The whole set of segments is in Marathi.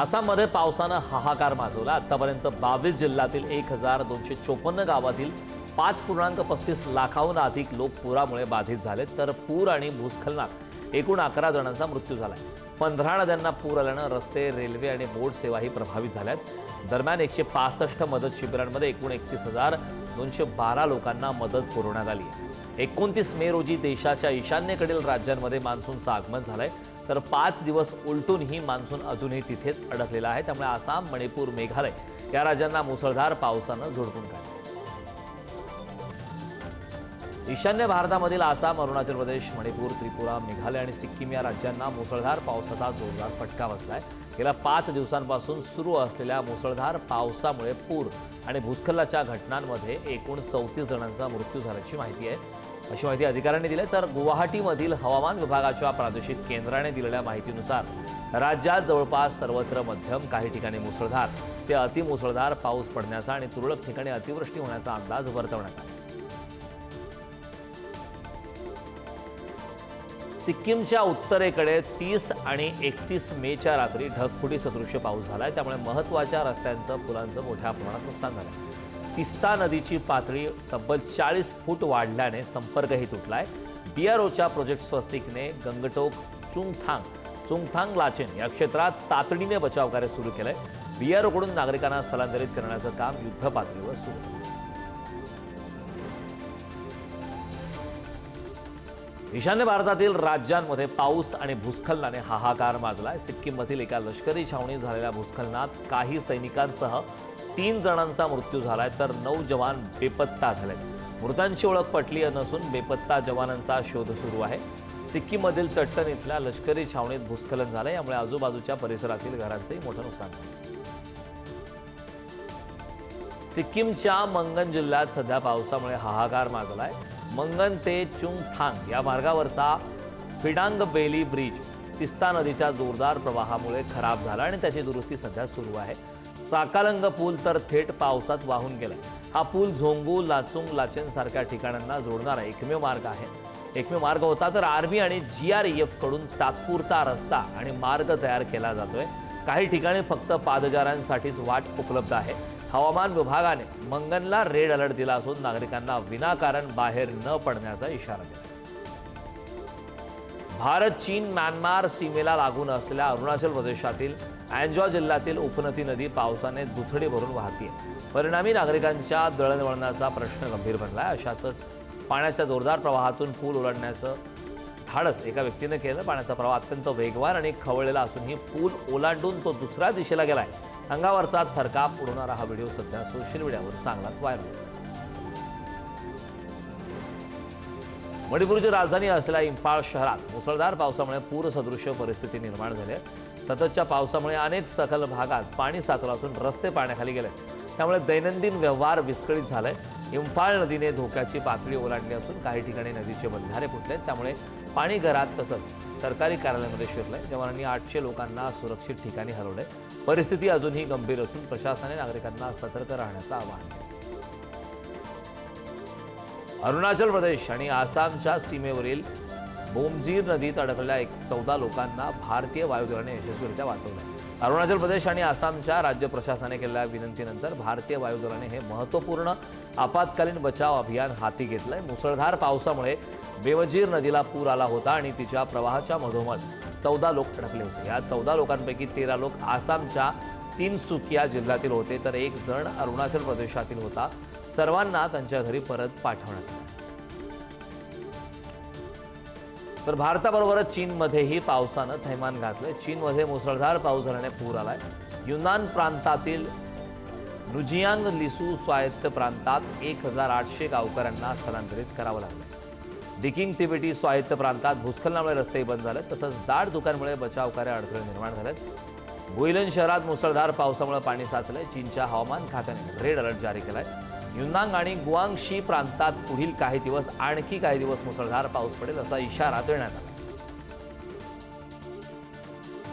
आसाममध्ये पावसानं हाहाकार माजवला. आतापर्यंत बावीस जिल्ह्यातील एक हजार दोनशे चोपन्न गावातील पाच पूर्णांक पस्तीस लाखाहून अधिक लोक पुरामुळे बाधित झाले. तर पूर आणि भूस्खलनात एकूण अकरा जणांचा मृत्यू झालाय. पंधरा नद्यांना पूर आल्यानं रस्ते रेल्वे आणि बोट सेवाही प्रभावित झाल्यात. दरम्यान एकशे पासष्ट मदत शिबिरांमध्ये एकूण एकतीस हजार दोनशे बारा लोकांना मदत पुरवण्यात आली एकोणतीस मे रोजी देशाच्या ईशान्येकडील राज्यांमध्ये मान्सूनचं आगमन झालंय. तर पाच दिवस उलटूनही मान्सून अजूनही तिथेच अडकलेला आहे. त्यामुळे आसाम मणिपूर मेघालय या राज्यांना मुसळधार पावसानं झोडपून काढलं. ईशान्य भारतामधील आसाम अरुणाचल प्रदेश मणिपूर त्रिपुरा मेघालय आणि सिक्कीम या राज्यांना मुसळधार पावसाचा जोरदार फटका बसलाय. गेल्या पाच दिवसांपासून सुरू असलेल्या मुसळधार पावसामुळे पूर आणि भूस्खलनाच्या घटनांमध्ये एकूण चौतीस जणांचा मृत्यू झाल्याची माहिती आहे. अशी माहिती अधिकाऱ्यांनी दिली तर गुवाहाटीमधील हवामान विभागाच्या प्रादेशिक केंद्राने दिलेल्या माहितीनुसार राज्यात जवळपास सर्वत्र मध्यम काही ठिकाणी मुसळधार ते अतिमुसळधार पाऊस पडण्याचा आणि तुरळक ठिकाणी अतिवृष्टी होण्याचा अंदाज वर्तवण्यात आला. सिक्कीमच्या उत्तरेकडे तीस आणि एकतीस मेच्या रात्री ढगफुटी सदृश्य पाऊस झाला आहे त्यामुळे महत्त्वाच्या रस्त्यांचं पुलांचं मोठ्या प्रमाणात नुकसान झालं तिस्ता नदीची पातळी तब्बल चाळीस फूट वाढल्याने संपर्कही तुटलाय. ओच्या प्रोजेक्ट स्वस्तिकने गंगटोक चुंगथांग चुंगथांग लाचेन या क्षेत्रात तातडीने बचाव कार्य सुरू केलंय. बीआरओकडून नागरिकांना स्थलांतरित करण्याचं काम युद्धपातळीवर सुरू ईशान्य भारतातील राज्यांमध्ये पाऊस आणि भूस्खलनाने हाहाकार माजलाय. सिक्कीममधील एका लष्करी छावणीत झालेल्या भूस्खलनात काही सैनिकांसह तीन जणांचा मृत्यू झालाय तर नऊ जवान बेपत्ता झाले मृतांची ओळख पटली नसून बेपत्ता जवानांचा शोध सुरू आहे. सिक्कीममधील चट्टन इथल्या लष्करी छावणीत भूस्खलन झालं यामुळे आजूबाजूच्या परिसरातील घरांचंही मोठं नुकसान झालं सिक्कीमच्या मंगन जिल्ह्यात सध्या पावसामुळे हाहाकार माजलाय. मंगन ते चुंगथांग या मार्गावरचा फिडांग बेली ब्रिज तिस्ता नदीच्या जोरदार प्रवाहामुळे खराब झाला आणि त्याची दुरुस्ती सध्या सुरू आहे. साकालंग पूल तर थेट पावसात वाहून गेलाय. हा पूल झोंगू लाचुंग लाचेन सारख्या ठिकाणांना जोडणारा एकमेव मार्ग आहे. एकमेव मार्ग होता तर आर्मी आणि जी आर एफकडून तात्पुरता रस्ता आणि मार्ग तयार केला जातोय. काही ठिकाणी फक्त पादचाऱ्यांसाठीच वाट उपलब्ध आहे. हवामान विभागाने मंगनला रेड अलर्ट दिला असून नागरिकांना विनाकारण बाहेर न पडण्याचा इशारा दिला. भारत चीन म्यानमार सीमेला लागून असलेल्या अरुणाचल प्रदेशातील अँजॉ जिल्ह्यातील उपनदी नदी पावसाने दुथडी भरून वाहते परिणामी नागरिकांच्या दळणवळणाचा प्रश्न गंभीर बनला आहे अशातच पाण्याच्या जोरदार प्रवाहातून पूल ओलांडण्याचं धाडस एका व्यक्तीनं केलं. पाण्याचा प्रवाह अत्यंत वेगवान आणि खवळलेला असूनही पूल ओलांडून तो दुसऱ्या दिशेला गेलाय. अंगावरचा थरकाप उडवणारा हा व्हिडिओ सध्या सोशल मीडियावर चांगलाच व्हायरल मणिपूरची राजधानी असलेल्या इम्फाळ शहरात मुसळधार पावसामुळे पूरसदृश्य परिस्थिती निर्माण झाली आहे. सततच्या पावसामुळे अनेक सखल भागात पाणी साचलं असून रस्ते पाण्याखाली गेले. त्यामुळे दैनंदिन व्यवहार विस्कळीत झालाय इम्फाळ नदीने धोक्याची पातळी ओलांडली असून काही ठिकाणी नदीचे बंधारे फुटले त्यामुळे पाणी घरात तसंच सरकारी कार्यालयामध्ये शिरलंय. जवानांनी आठशे लोकांना सुरक्षित ठिकाणी हलवलंय. परिस्थिती अजूनही गंभीर असून प्रशासनाने नागरिकांना सतर्क राहण्याचं आवाहन केलं अरुणाचल प्रदेश आणि आसामच्या सीमेवरील बोमजीर नदीत अडकलेल्या एक चौदा लोकांना भारतीय वायुदलाने यशस्वीरित्या वाचवलं. अरुणाचल प्रदेश आणि आसामच्या राज्य प्रशासनाने केलेल्या विनंतीनंतर भारतीय वायुदलाने हे महत्त्वपूर्ण आपत्कालीन बचाव अभियान हाती घेतलंय. मुसळधार पावसामुळे बेवजीर नदीला पूर आला होता आणि तिच्या प्रवाहाच्या मधोमध चौदा लोक अडकले होते. या चौदा लोकांपैकी तेरा लोक आसामच्या तीन सुकिया जिल्ह्यातील होते तर एक जण अरुणाचल प्रदेशातील होता. सर्वांना त्यांच्या घरी परत पाठवण्यात आलं. तर भारताबरोबरच चीनमध्येही पावसानं थैमान घातलंय. चीनमध्ये मुसळधार पाऊस झाल्याने पूर आलाय. युनान प्रांतातील नुजियांग लिसू स्वायत्त प्रांतात एक हजार आठशे गावकऱ्यांना स्थलांतरित करावं लागलं डिकिंग तिबेटी स्वायत्त प्रांतात भूस्खलनामुळे रस्ते बंद झाले तसंच दाट धुक्यांमुळे बचाव कार्य अडथळे निर्माण झालेत. बुईलन शहरात मुसळधार पावसामुळे पाणी साचलंय. चीनच्या हवामान खात्याने रेड अलर्ट जारी केलाय. युनांग आणि गुआंगशी प्रांतात पुढील काही दिवस आणखी काही दिवस मुसळधार पाऊस पडेल असा इशारा देण्यात आला.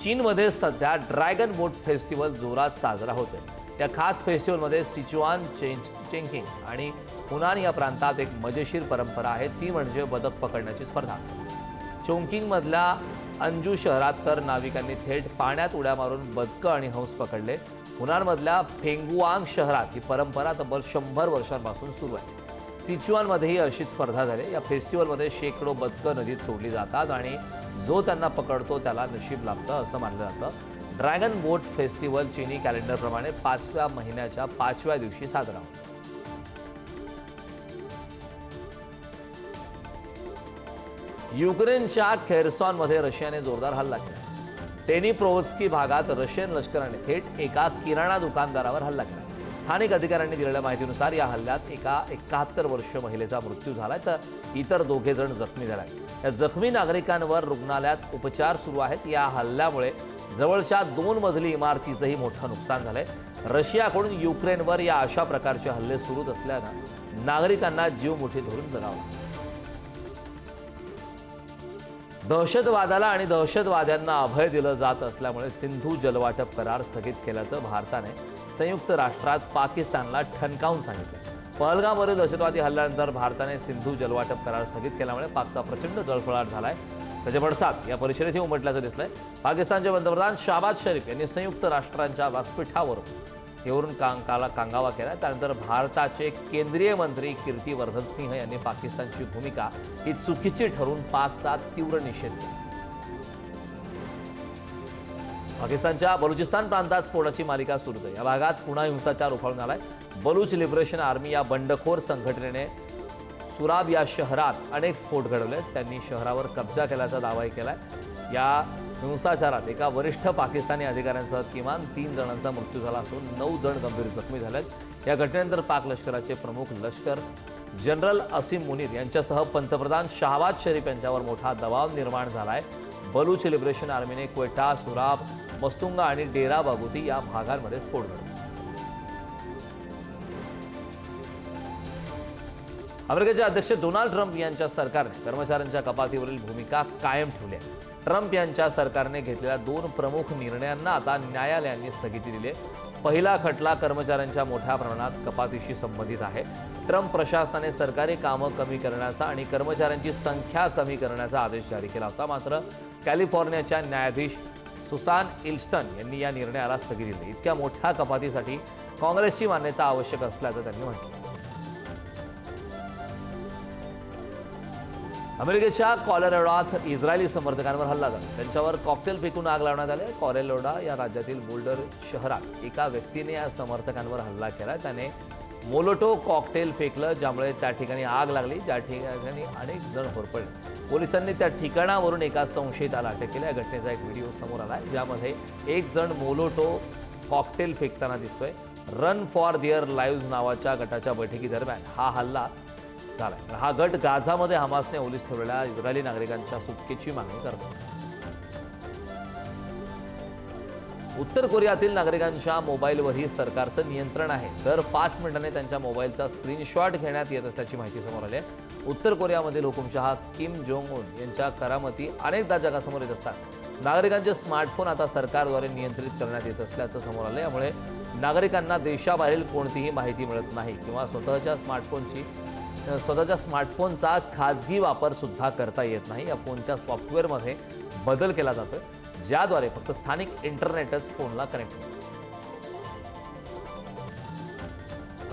चीनमध्ये सध्या ड्रॅगन बोट फेस्टिवल जोरात साजरा होतोय. त्या खास फेस्टिवलमध्ये सिचुआन चेंज चेंकिंग आणि हुनान या प्रांतात एक मजेशीर परंपरा आहे. ती म्हणजे बदक पकडण्याची स्पर्धा. चोंकिंगमधल्या अंजू शहरात तर नाविकांनी थेट पाण्यात उड्या मारून बदकं आणि हंस पकडले. हुनारमधल्या फेंगुआंग शहरात ही परंपरा तब्बल शंभर वर्षांपासून सुरू आहे. सिच्युआनमध्येही अशी स्पर्धा झाली. या फेस्टिवलमध्ये शेकडो बदकं नदीत सोडली जातात आणि जो त्यांना पकडतो त्याला नशीब लागतं असं मानलं जातं. ड्रॅगन बोट फेस्टिवल चिनी कॅलेंडरप्रमाणे पाचव्या महिन्याच्या पाचव्या दिवशी साजरा होतो. युक्रेनच्या खेरसॉनमध्ये रशियाने जोरदार हल्ला केला. टेनी प्रोव्होत्स्की भागात रशियन लष्कराने थेट एका किराणा दुकानदारावर हल्ला केला. स्थानिक अधिकाऱ्यांनी दिलेल्या माहितीनुसार या हल्ल्यात एका एकाहत्तर वर्ष महिलेचा मृत्यू झालाय तर इतर दोघे जण जखमी झाले आहेत. या जखमी नागरिकांवर रुग्णालयात उपचार सुरू आहेत. या हल्ल्यामुळे जवळच्या दोन मजली इमारतीचंही मोठं नुकसान झालंय. रशियाकडून युक्रेनवर या अशा प्रकारचे हल्ले सुरूच असल्यानं नागरिकांना जीव मुठी धरून जगावं दहशतवादाला आणि दहशतवाद्यांना अभय दिलं जात असल्यामुळे सिंधू जलवाटप करार स्थगित केल्याचं भारताने संयुक्त राष्ट्रात पाकिस्तानला ठणकावून सांगितलं. पहलगामवरील दहशतवादी हल्ल्यानंतर भारताने सिंधू जलवाटप करार स्थगित केल्यामुळे पाकचा प्रचंड जळफळाट झालाय. त्याचे पडसाद या परिषदेतही उमटल्याचं दिसलंय. पाकिस्तानचे पंतप्रधान शाबाज शरीफ यांनी संयुक्त राष्ट्रांच्या व्यासपीठावर येऊन कांकाला कांगावा केला. त्यानंतर भारताचे केंद्रीय मंत्री कीर्तिवर्धन सिंह यांनी पाकिस्तानची भूमिका ही चुकीची ठरून पाकचा तीव्र निषेध केला. पाकिस्तानच्या बलुचिस्तान प्रांतात स्फोटाची मालिका सुरूच आहे या भागात पुन्हा हिंसाचार उफाळून आलाय. बलूच लिबरेशन आर्मी या बंडखोर संघटनेने सुराब या शहरात अनेक स्फोट घडवले त्यांनी शहरावर कब्जा केल्याचा दावाही केलाय. या हिंसाचारात एका वरिष्ठ पाकिस्तानी अधिकाऱ्यांसह किमान तीन जणांचा मृत्यू झाला असून नऊ जण गंभीर जखमी झालेत. या घटनेनंतर पाक लष्कराचे प्रमुख लष्कर जनरल असीम मुनीर यांच्यासह पंतप्रधान शहबाज शरीफ यांच्यावर मोठा दबाव निर्माण झाला आहे बलूच लिबरेशन आर्मीने क्वेटा सुराब मस्तुंगा आणि डेरा बागुती या भागांमध्ये स्फोट घडला अमेरिकेचे अध्यक्ष डोनाल्ड ट्रम्प यांच्या सरकारने कर्मचाऱ्यांच्या कपातीवरील भूमिका कायम ठेवली आहे. ट्रम्प यांच्या सरकारने घेतलेल्या दोन प्रमुख निर्णयांना आता न्यायालयांनी स्थगिती दिली आहे. पहिला खटला कर्मचाऱ्यांच्या मोठ्या प्रमाणात कपातीशी संबंधित आहे. ट्रम्प प्रशासनाने सरकारी कामं कमी करण्याचा आणि कर्मचाऱ्यांची संख्या कमी करण्याचा आदेश जारी केला होता. मात्र कॅलिफोर्नियाच्या न्यायाधीश सुसान इल्स्टन यांनी या निर्णयाला स्थगिती दिली. इतक्या मोठ्या कपातीसाठी काँग्रेसची मान्यता आवश्यक असल्याचं त्यांनी म्हटलं अमेरिकेच्या कॉलेरोडात इस्रायली समर्थकांवर हल्ला झाला. त्यांच्यावर कॉकटेल फेकून आग लावण्यात आले. कॉलेरोडा या राज्यातील बोल्डर शहरात एका व्यक्तीने या समर्थकांवर हल्ला केला. त्याने मोलोटो कॉकटेल फेकलं ज्यामुळे त्या ठिकाणी आग लागली. ज्या ठिकाणी अनेक जण होरपडले पोलिसांनी त्या ठिकाणावरून एका संशयिताला अटक केली. या घटनेचा एक व्हिडिओ समोर आला आहे ज्यामध्ये एक जण मोलोटो कॉकटेल फेकताना दिसतोय. रन फॉर दिअर लाईव्ह नावाच्या गटाच्या बैठकीदरम्यान हा हल्ला झालाय. हा गट गाझामध्ये हमासने ओलीस ठेवलेल्या इस्रायली नागरिकांच्या सुटकेची मागणी करतो. उत्तर कोरियातील नागरिकांच्या मोबाईलवरही सरकारचं नियंत्रण आहे. दर पाच मिनिटांनी त्यांच्या मोबाईलचा स्क्रीनशॉट घेण्यात येत असल्याची माहिती समोर आली आहे. उत्तर कोरियामधील हुकुमशहा किम जोंग उन यांच्या करामती अनेकदा जगासमोर येत असतात. नागरिकांचे स्मार्टफोन आता सरकारद्वारे नियंत्रित करण्यात येत असल्याचं समोर आलं यामुळे नागरिकांना देशाबाहेरील कोणतीही माहिती मिळत नाही किंवा स्वतःच्या स्मार्टफोनची स्वतःच्या स्मार्टफोनचा खाजगी वापरसुद्धा करता येत नाही. या फोनच्या सॉफ्टवेअरमध्ये बदल केला जातो ज्याद्वारे फक्त स्थानिक इंटरनेटच फोनला कनेक्ट होतो.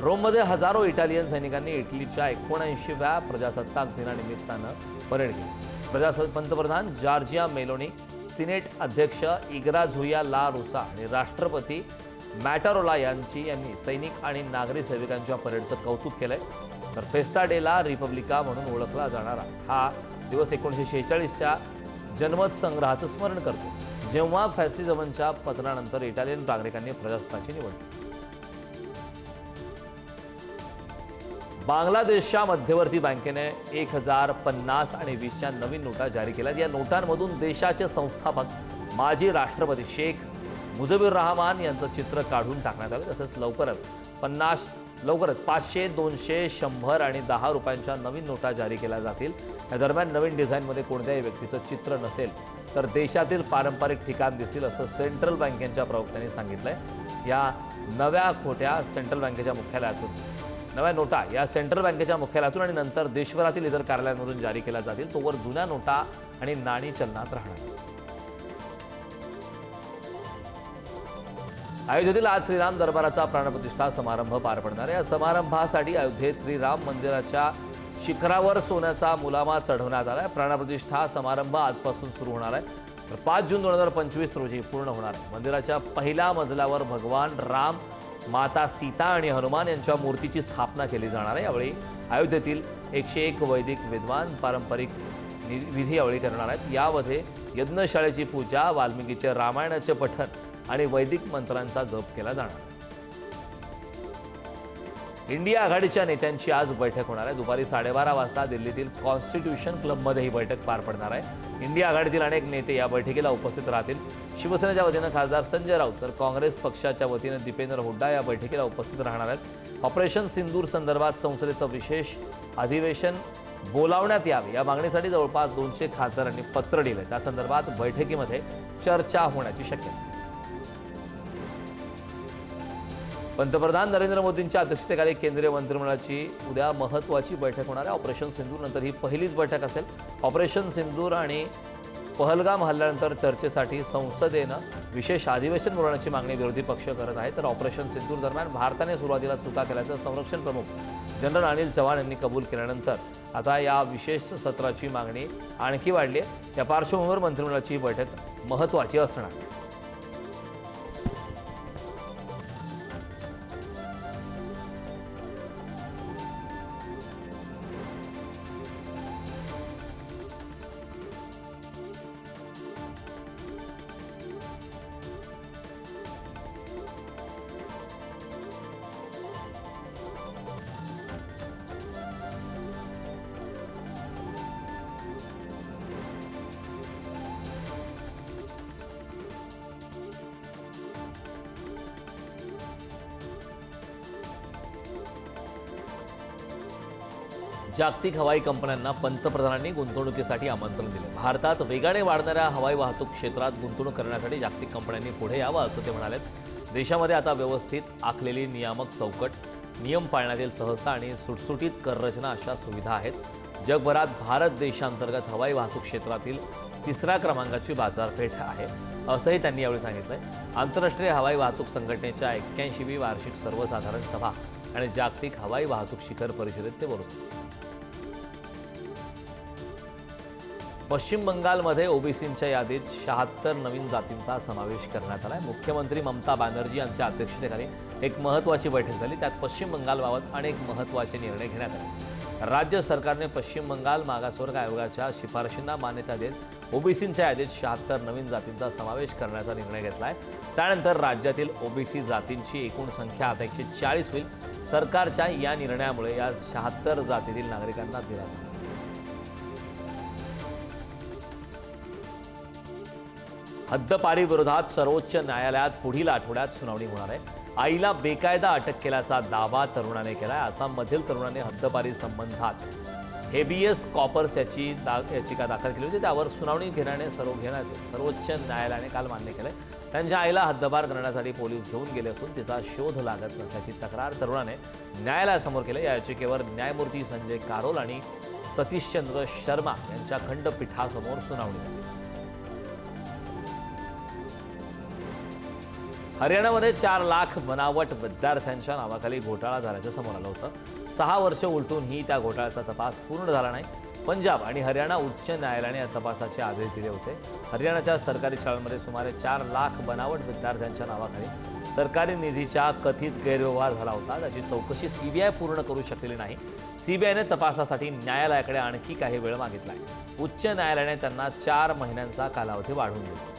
रोममध्ये हजारो इटालियन सैनिकांनी इटलीच्या एकोणऐंशीव्या प्रजासत्ताक दिनानिमित्तानं परेड केली. प्रजासत्ताक पंतप्रधान जॉर्जिया मेलोनी सिनेट अध्यक्ष इग्रा झुया ला रुसा आणि राष्ट्रपती मॅटारोला यांची यांनी सैनिक आणि नागरी सेविकांच्या परेडचं कौतुक केलंय. तर फेस्टा डेला रिपब्लिका म्हणून ओळखला जाणारा हा दिवस एकोणीसशे शेहेचाळीसच्या जनमत संग्रहाचं स्मरण करतो जेव्हा फॅसिझमनच्या पतनानंतर इटालियन नागरिकांनी प्रजासत्ताची निवड केली. बांगलादेशच्या मध्यवर्ती बँकेने एक हजार पन्नास आणि वीसच्या नवीन नोटा जारी केल्यात. या नोटांमधून देशाचे संस्थापक माजी राष्ट्रपती शेख मुझबिर रहमान यांचं चित्र काढून टाकण्यात आलं. तसंच लवकरच पन्नास लवकरच पाचशे दोनशे शंभर आणि दहा रुपयांच्या नवीन नोटा जारी केल्या जातील. या दरम्यान नवीन डिझाईनमध्ये कोणत्याही व्यक्तीचं चित्र नसेल तर देशातील पारंपरिक ठिकाण दिसतील असं सेंट्रल बँकेच्या प्रवक्त्यांनी सांगितलंय. या नव्या खोट्या सेंट्रल बँकेच्या मुख्यालयातून. नव्या नोटा या सेंट्रल बँकेच्या मुख्यालयातून आणि नंतर देशभरातील इतर कार्यालयांमधून जारी केल्या जातील. तोवर जुन्या नोटा आणि नाणी चलनात राहणार. अयोध्येतील आज श्रीराम दरबाराचा प्राणप्रतिष्ठा समारंभ पार पडणार आहे. या समारंभासाठी अयोध्येत श्रीराम मंदिराच्या शिखरावर सोन्याचा मुलामा चढवण्यात आला आहे प्राणप्रतिष्ठा समारंभ आजपासून सुरू होणार आहे. तर पाच जून दोन हजार पंचवीस रोजी पूर्ण होणार आहे. मंदिराच्या पहिल्या मजल्यावर भगवान राम माता सीता आणि हनुमान यांच्या मूर्तीची स्थापना केली जाणार आहे. यावेळी अयोध्येतील एकशे एक वैदिक विद्वान पारंपरिक विधी यावेळी करणार आहेत. यामध्ये यज्ञशाळेची पूजा वाल्मिकीचे रामायणाचे पठण आणि वैदिक मंत्रांचा जप केला जाणार. इंडिया आघाडीच्या नेत्यांची आज बैठक होणार आहे. दुपारी साडेबारा वाजता दिल्लीतील कॉन्स्टिट्यूशन क्लबमध्ये ही बैठक पार पडणार आहे. इंडिया आघाडीतील अनेक नेते या बैठकीला उपस्थित राहतील. शिवसेनेच्या वतीनं खासदार संजय राऊत तर काँग्रेस पक्षाच्या वतीनं दीपेंद्र हुड्डा या बैठकीला उपस्थित राहणार आहेत. ऑपरेशन सिंदूर संदर्भात संसदेचं विशेष अधिवेशन बोलावण्यात यावे. या मागणीसाठी जवळपास दोनशे खासदारांनी पत्र लिहिलं त्या संदर्भात बैठकीमध्ये चर्चा होण्याची शक्यता पंतप्रधान नरेंद्र मोदींच्या अध्यक्षतेखाली केंद्रीय मंत्रिमंडळाची उद्या महत्त्वाची बैठक होणार आहे. ऑपरेशन सिंदूर नंतर ही पहिलीच बैठक असेल. ऑपरेशन सिंदूर आणि पहलगाम हल्ल्यानंतर चर्चेसाठी संसदेनं विशेष अधिवेशन बोलवण्याची मागणी विरोधी पक्ष करत आहे. तर ऑपरेशन सिंदूर दरम्यान भारताने सुरुवातीला चुका केल्याचं संरक्षण प्रमुख जनरल अनिल चव्हाण यांनी कबूल केल्यानंतर आता या विशेष सत्राची मागणी आणखी वाढली आहे. या पार्श्वभूमीवर मंत्रिमंडळाची ही बैठक महत्त्वाची असणार जागतिक हवाई कंपन्यांना पंतप्रधानांनी गुंतवणुकीसाठी आमंत्रण दिले. भारतात वेगाने वाढणाऱ्या हवाई वाहतूक क्षेत्रात गुंतवणूक करण्यासाठी जागतिक कंपन्यांनी पुढे यावं असं ते म्हणाले देशामध्ये आता व्यवस्थित आखलेली नियामक चौकट नियम पाळण्यातील सहजता आणि सुटसुटीत कररचना अशा सुविधा आहेत. जगभरात भारत देशांतर्गत हवाई वाहतूक क्षेत्रातील तिसऱ्या क्रमांकाची बाजारपेठ आहे असंही त्यांनी यावेळी सांगितलं आंतरराष्ट्रीय हवाई वाहतूक संघटनेच्या एक्क्याऐंशीवी वार्षिक सर्वसाधारण सभा आणि जागतिक हवाई वाहतूक शिखर परिषदेत ते बोलत पश्चिम बंगालमध्ये ओबीसींच्या यादीत शहात्तर नवीन जातींचा समावेश करण्यात आला आहे मुख्यमंत्री ममता बॅनर्जी यांच्या अध्यक्षतेखाली एक महत्त्वाची बैठक झाली. त्यात पश्चिम बंगालबाबत अनेक महत्त्वाचे निर्णय घेण्यात आले. राज्य सरकारने पश्चिम बंगाल मागासवर्ग आयोगाच्या शिफारशींना मान्यता देत ओबीसींच्या यादीत शहात्तर नवीन जातींचा समावेश करण्याचा निर्णय घेतला आहे त्यानंतर राज्यातील ओबीसी जातींची एकूण संख्या आता एकशे चाळीस होईल. सरकारच्या या निर्णयामुळे या शहात्तर जातीतील नागरिकांना दिलासा. हद्दपारीविरोधात हद्दपारी विरोधात सर्वोच्च न्यायालयात पुढील आठवड्यात सुनावणी होणार आहे. आईला बेकायदा अटक केल्याचा दावा तरुणाने केलाय. आसाममधील तरुणाने हद्दपारी संबंधात हेबियस कॉपर्स याची दा याचिका दाखल केली होती. त्यावर सुनावणी घेण्याने सर्व घेण्याचे सर्वोच्च न्यायालयाने काल मान्य केलंय. त्यांच्या आईला हद्दपार करण्यासाठी पोलीस घेऊन गेले असून तिचा शोध लागत नसल्याची तक्रार तरुणाने न्यायालयासमोर केली. या याचिकेवर न्यायमूर्ती संजय कारोल आणि सतीशचंद्र शर्मा यांच्या खंडपीठासमोर सुनावणी झाली. हरियाणामध्ये चार लाख बनावट विद्यार्थ्यांच्या नावाखाली घोटाळा झाल्याचं समोर आलं होतं. सहा वर्ष उलटूनही त्या घोटाळ्याचा तपास पूर्ण झाला नाही. पंजाब आणि हरियाणा उच्च न्यायालयाने या तपासाचे आदेश दिले होते. हरियाणाच्या सरकारी शाळांमध्ये सुमारे चार लाख बनावट विद्यार्थ्यांच्या नावाखाली सरकारी निधीच्या कथित गैरव्यवहार झाला होता. त्याची चौकशी सीबीआय पूर्ण करू शकलेली नाही. सीबीआयने तपासासाठी न्यायालयाकडे आणखी काही वेळ मागितला आहे उच्च न्यायालयाने त्यांना चार महिन्यांचा कालावधी वाढवून दिला.